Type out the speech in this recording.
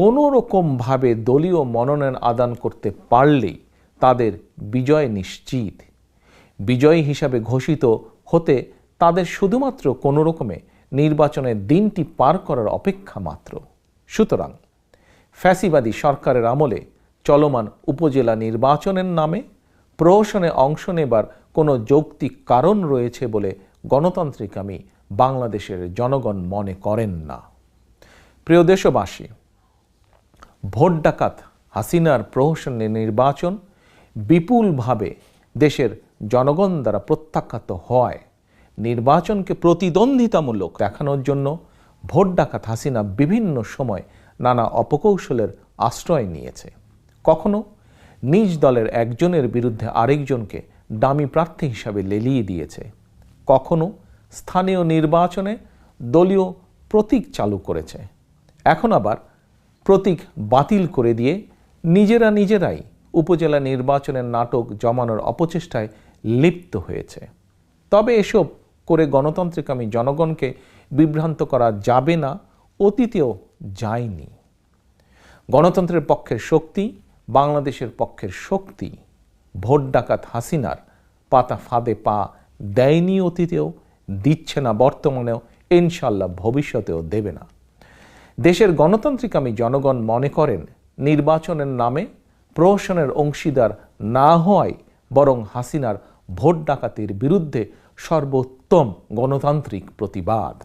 কোনো রকমভাবে দলীয় মনোনয়ন আদান করতে পারলেই তাদের বিজয় নিশ্চিত। বিজয়ী হিসাবে ঘোষিত হতে তাদের শুধুমাত্র কোনো রকমে নির্বাচনের দিনটি পার করার অপেক্ষা মাত্র। সুতরাং ফ্যাসিবাদী সরকারের আমলে চলমান উপজেলা নির্বাচনের নামে প্রহসনে অংশ নেবার কোনো যৌক্তিক কারণ রয়েছে বলে গণতান্ত্রিক আমি বাংলাদেশের জনগণ মনে করেন না। প্রিয় দেশবাসী ভোট ডাকাত হাসিনার প্রহসনে নির্বাচন বিপুলভাবে দেশের জনগণ দ্বারা প্রত্যাখ্যাত হয়। নির্বাচনকে প্রতিদ্বন্দ্বিতামূলক দেখানোর জন্য ভোট ডাকাত হাসিনা বিভিন্ন সময় নানা অপকৌশলের আশ্রয় নিয়েছে। কখনো নিজ দলের একজনের বিরুদ্ধে আরেকজনকে দামি প্রার্থী হিসাবে লেলিয়ে দিয়েছে। কখনো স্থানীয় নির্বাচনে দলীয় প্রতীক চালু করেছে। এখন আবার প্রতীক বাতিল করে দিয়ে নিজেরা নিজেরাই উপজেলা নির্বাচনের নাটক জমানোর অপচেষ্টায় লিপ্ত হয়েছে। তবে এসব করে গণতান্ত্রিকামী জনগণকে বিভ্রান্ত করা যাবে না, অতীতেও যায়নি। গণতন্ত্রের পক্ষের শক্তি, বাংলাদেশের পক্ষের শক্তি, ভোট ডাকাত হাসিনার পাতা ফাঁদে পা দেয়নি অতীতেও, দিচ্ছে না বর্তমানেও, ইনশাল্লাহ ভবিষ্যতেও দেবে না। দেশের গণতান্ত্রিকামী জনগণ মনে করেন, নির্বাচনের নামে প্রহসনের অংশীদার না হওয়ায় বরং হাসিনার ভোট ডাকাতির বিরুদ্ধে সর্বোত্তম গণতান্ত্রিক প্রতিবাদ।